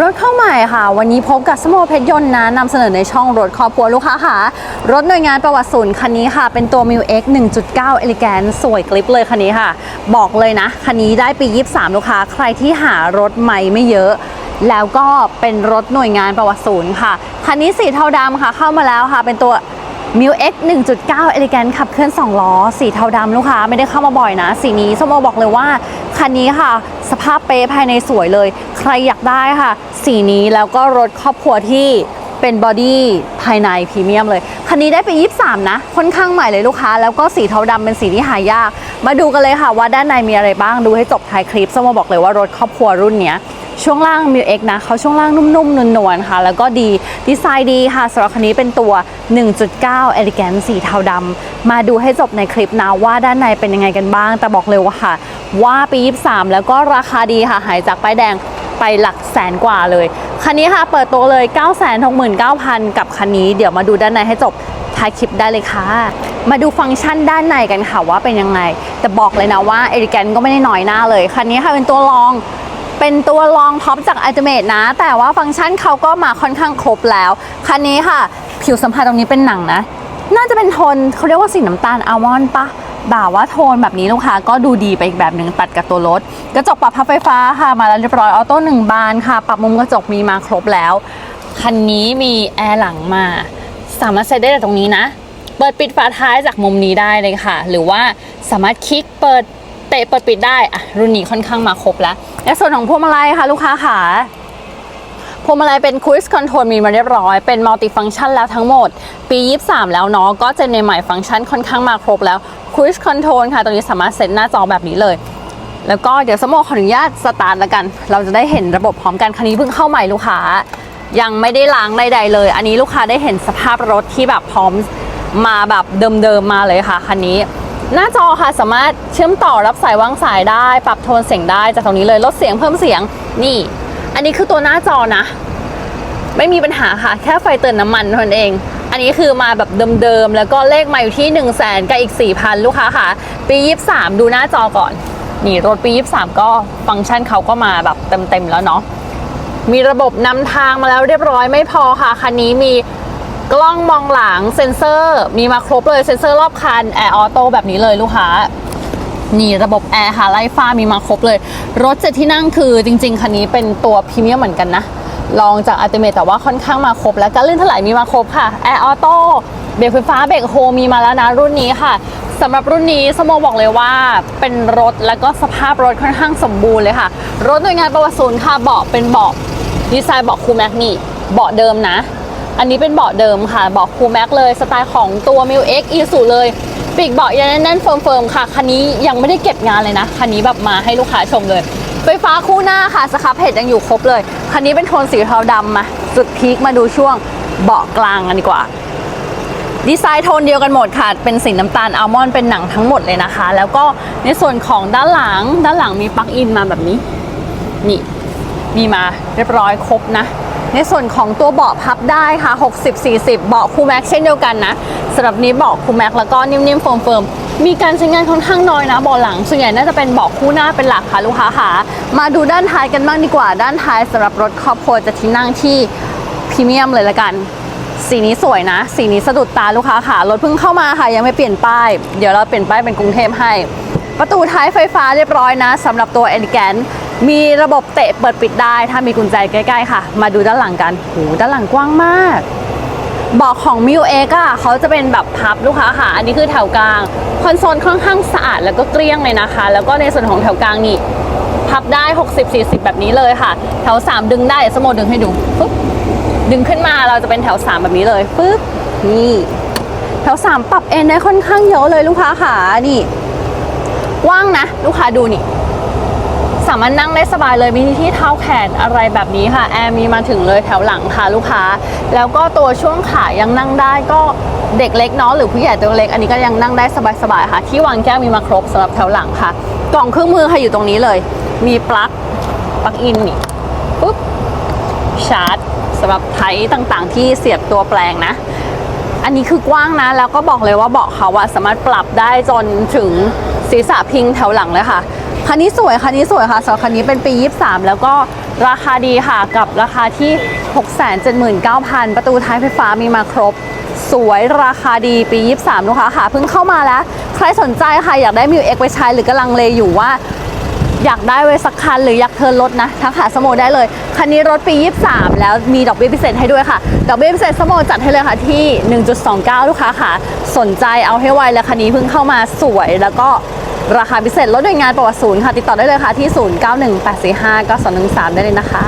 รถเข้าใหม่ค่ะ วันนี้พบกับสโมเพชรยนต์นะนำเสนอในช่องรถครอบครัวลูกค้าค่ะ รถหน่วยงานประวัติศูนย์คันนี้ค่ะ เป็นตัว m ิว X 1.9 Elegant สวยกลิปเลยคันนี้ค่ะ บอกเลยนะ คันนี้ได้ปี 23 ลูกค้า ใครที่หารถใหม่ไม่เยอะแล้วก็เป็นรถหน่วยงานประวัติศูนย์ค่ะ คันนี้สีเทาดำค่ะ เข้ามาแล้วค่ะ เป็นตัว m ิว X 1.9 Elegant ขับเคลื่อน 2 ล้อ สีเทาดำลูกค้าไม่ได้เข้ามาบ่อยนะ สีนี้ส้มโอบอกเลยว่า คันนี้ค่ะ สภาพเป๊ะภายในสวยเลย ใครอยากได้ค่ะ สีนี้แล้วก็รถครอบครัวที่เป็นบอดี้ภายในพรีเมียมเลย คันนี้ได้ไป 23 นะ ค่อนข้างใหม่เลยลูกค้า แล้วก็สีเทาดำเป็นสีที่หายาก มาดูกันเลยค่ะว่าด้านในมีอะไรบ้าง ดูให้จบท้ายคลิปส้มโอบอกเลยว่ารถครอบครัวรุ่นนี้ช่วงล่าง m ิว X นะเขาช่วงล่างนุ่มๆนวลๆค่ะ แล้วก็ดีดีไซน์ดีค่ะสำหรับคันนี้เป็นตัว 1.9 Elegant สีเทาดำมาดูให้จบในคลิปนะว่าด้านในเป็นยังไงกันบ้าง แต่บอกเลยว่าค่ะ ว่าปี 23 แล้วก็ราคาดีค่ะหายจากป้ายแดงไปหลักแสนกว่าเลย คันนี้ค่ะเปิดตัวเลย 969,000 กับคันนี้เดี๋ยวมาดูด้านในให้จบท้ายคลิปได้เลยค่ะ มาดูฟังก์ชันด้านในกันค่ะว่าเป็นยังไง แต่บอกเลยนะว่าเอริแกนก็ไม่ได้น้อยหน้าเลย คันนี้ค่ะเป็นตัวรองเป็นตัวรองท็อปจาก Ultimate นะ แต่ว่าฟังก์ชันเขาก็มาค่อนข้างครบแล้ว คันนี้ค่ะ ผิวสัมผัสตรงนี้เป็นหนังนะ น่าจะเป็นโทนเขาเรียกว่าสีน้ำตาลอัลมอนด์ปะ บ่าว่าโทนแบบนี้ลูกค้าก็ดูดีไปอีกแบบหนึ่งตัดกับตัวรถ กระจกปรับพับไฟฟ้าค่ะมาแล้วเรียบร้อยออโต้หนึ่งบานค่ะ ปรับมุมกระจกมีมาครบแล้ว คันนี้มีแอร์หลังมา สามารถเซตได้จากตรงนี้นะ เปิดปิดฝาท้ายจากมุมนี้ได้เลยค่ะ หรือว่าสามารถคลิกเปิดเตะเปิดปิดได้อะรุ่นนี้ค่อนข้างมาครบแล้ว และส่วนของพวงมาลัยค่ะ ลูกค้าค่ะ พวงมาลัยเป็น Cruise Control มีมาเรียบร้อย เป็น Multi Function แล้วทั้งหมด ปี 23 แล้วเนาะ ก็เจนใหม่ฟังก์ชันค่อนข้างมาครบแล้ว Cruise Control ค่ะ ตรงนี้สามารถเซ็ตหน้าจอแบบนี้เลย แล้วก็เดี๋ยวสมโมขออนุญาตสตาร์ทแล้วกัน เราจะได้เห็นระบบพร้อมกันคันนี้เพิ่งเข้าใหม่ลูกค้า ยังไม่ได้ล้างใดๆเลย อันนี้ลูกค้าได้เห็นสภาพรถที่แบบพร้อมมาแบบเดิมๆมาเลยค่ะคันนี้หน้าจอค่ะสามารถเชื่อมต่อรับสายวางสายได้ ปรับโทนเสียงได้จากตรงนี้เลยลดเสียงเพิ่มเสียงนี่ อันนี้คือตัวหน้าจอนะ ไม่มีปัญหาค่ะ แค่ไฟเตือนน้ำมันเท่านั้นเอง อันนี้คือมาแบบเดิมๆ แล้วก็เลขมาอยู่ที่ 1 0 0 0 0แสนกับอีก 4,000 ลูกค้าค่ะ ปี 23 ดูหน้าจอก่อน นี่รถปี 23 ก็ฟังก์ชันเขาก็มาแบบเต็มๆ แล้วเนาะมีระบบนำทางมาแล้วเรียบร้อยไม่พอค่ะ คันนี้มีกล้องมองหลังเซ็นเซอร์ มีมาครบเลยเซ็นเซอร์รอบคันแอร์ออโต้แบบนี้เลยลูกค้า นี่ระบบแอร์ค่ะไล่ฟ้ามีมาครบเลย รถเจ็ดที่นั่งคือจริง ๆ คันนี้เป็นตัวพรีเมียมเหมือนกันนะลองจากอัลติเมทแต่ว่าค่อนข้างมาครบ แล้วการลื่อนถลายมีมาครบค่ะแอร์ออโต้เบรกไฟฟ้าเบรกโฮมีมาแล้วนะรุ่นนี้ค่ะสำหรับรุ่นนี้สโมบอกเลยว่าเป็นรถแล้วก็สภาพรถค่อนข้างสมบูรณ์เลยค่ะ รถหน่วยงานประวัติศูนย์ค่ะเบาะเป็นเบาะดีไซน์เบาะคูแม็กนี่เบาะเดิมนะ อันนี้เป็นเบาะเดิมค่ะเบาะคูแม็กเลยสไตล์ของตัว m ิว X อีสูเลย ปีกเบาะยังแน่นๆเฟิร์มๆค่ะ คันนี้ยังไม่ได้เก็บงานเลยนะ คันนี้แบบมาให้ลูกค้าชมเลย ไฟฟ้าคู่หน้าค่ะสครับเพจยังอยู่ครบเลย คันนี้เป็นโทนสีเทาดำมาจุดพีคมาดูช่วงเบาะกลางกันดีกว่า ดีไซน์โทนเดียวกันหมดค่ะ เป็นสีน้ำตาลอัลมอนด์เป็นหนังทั้งหมดเลยนะคะ แล้วก็ในส่วนของด้านหลังด้านหลังมีปลั๊กอินมาแบบนี้ นี่มีมาเรียบร้อยครบนะ ในส่วนของตัวเบาะพับได้ค่ะ 60-40 เบาะคูแม็กเช่นเดียวกันนะสำหรับนี้เบาะคูแม็กแล้วก็นิ่มๆเฟิร์มๆมีการใช้งานค่อนข้างน้อยนะเบาะหลัง ส่วนใหญ่น่าจะเป็นเบาะคู่หน้าเป็นหลักค่ะลูกค้าค่ะ มาดูด้านท้ายกันบ้างดีกว่า ด้านท้ายสำหรับรถครอบครัวจะที่นั่งที่พรีเมียมเลยละกันสีนี้สวยนะ สีนี้สะดุดตาลูกค้าค่ะ รถเพิ่งเข้ามาค่ะ ยังไม่เปลี่ยนป้าย เดี๋ยวเราเปลี่ยนป้ายเป็นกรุงเทพให้ ประตูท้ายไฟฟ้าเรียบร้อยนะสำหรับตัว e l e g a n t มีระบบเตะเปิดปิดได้ถ้ามีกุญแจใกล้ๆค่ะ มาดูด้านหลังกันโหด้านหลังกว้างมากเบอกของ m ิวเอกอะเขาจะเป็นแบบพับลูกค้าค่ะ อันนี้คือแถวกลาง คอนโซลค่อนข้างสะอาดแล้วก็เกลี้ยงเลยนะคะ แล้วก็ในส่วนของแถวกลางนี่พับได้ 60-40 แบบนี้เลยค่ะ แถว 3 ดึงได้สมมติดึงให้ดูปุ๊บดึงขึ้นมาเราจะเป็นแถว 3 แบบนี้เลยปึ๊บนี่แถว 3 ปรับเอนได้ค่อนข้างเยอะเลยลูกค้าค่ะนี่กว้างนะ ลูกค้าดูนี่ สามารถนั่งได้สบายเลยมีที่เท้าแขนอะไรแบบนี้ค่ะแอร์มีมาถึงเลยแถวหลังค่ะลูกค้า แล้วก็ตัวช่วงขายังนั่งได้ก็เด็กเล็กเนาะหรือผู้ใหญ่ตัวเล็กอันนี้ก็ยังนั่งได้สบายๆค่ะ ที่วางแก้วมีมาครบสำหรับแถวหลังค่ะ กล่องเครื่องมือค่ะอยู่ตรงนี้เลย มีปลั๊กปลั๊กอินนี่ปุ๊บชาร์จสำหรับไทต่างๆ ที่เสียบตัวแปลงนะ อันนี้คือกว้างนะ แล้วก็บอกเลยว่าเบาะเขาอะสามารถปรับได้จนถึงศีรษะพิงแถวหลังเลยค่ะ คันนี้สวยคันนี้สวยค่ะสำหรับคันนี้เป็นปี 23 แล้วก็ราคาดีค่ะกับราคาที่ 679,000 ประตูท้ายไฟฟ้ามีมาครบ สวยราคาดีปี 23 ลูกค้าค่ะเพิ่งเข้ามาแล้ว ใครสนใจค่ะอยากได้มิวเอ็กไปใช้หรือกำลังเลอยู่ว่าอยากได้ไว้สักคันหรืออยากเทิร์นรถนะทักหาสโมได้เลย คันนี้รถปี 23 แล้วมีดอกเบี้ยพิเศษให้ด้วยค่ะ ดอกเบี้ยพิเศษสโมจัดให้เลยค่ะที่ 1.29 ลูกค้าค่ะ สนใจเอาให้ไวเลยคันนี้เพิ่งเข้ามาสวยแล้วก็ ราคาพิเศษรถโดยงานประวัติศูนย์ค่ะ ติดต่อได้เลยค่ะที่ 0918459213 ได้เลยนะคะ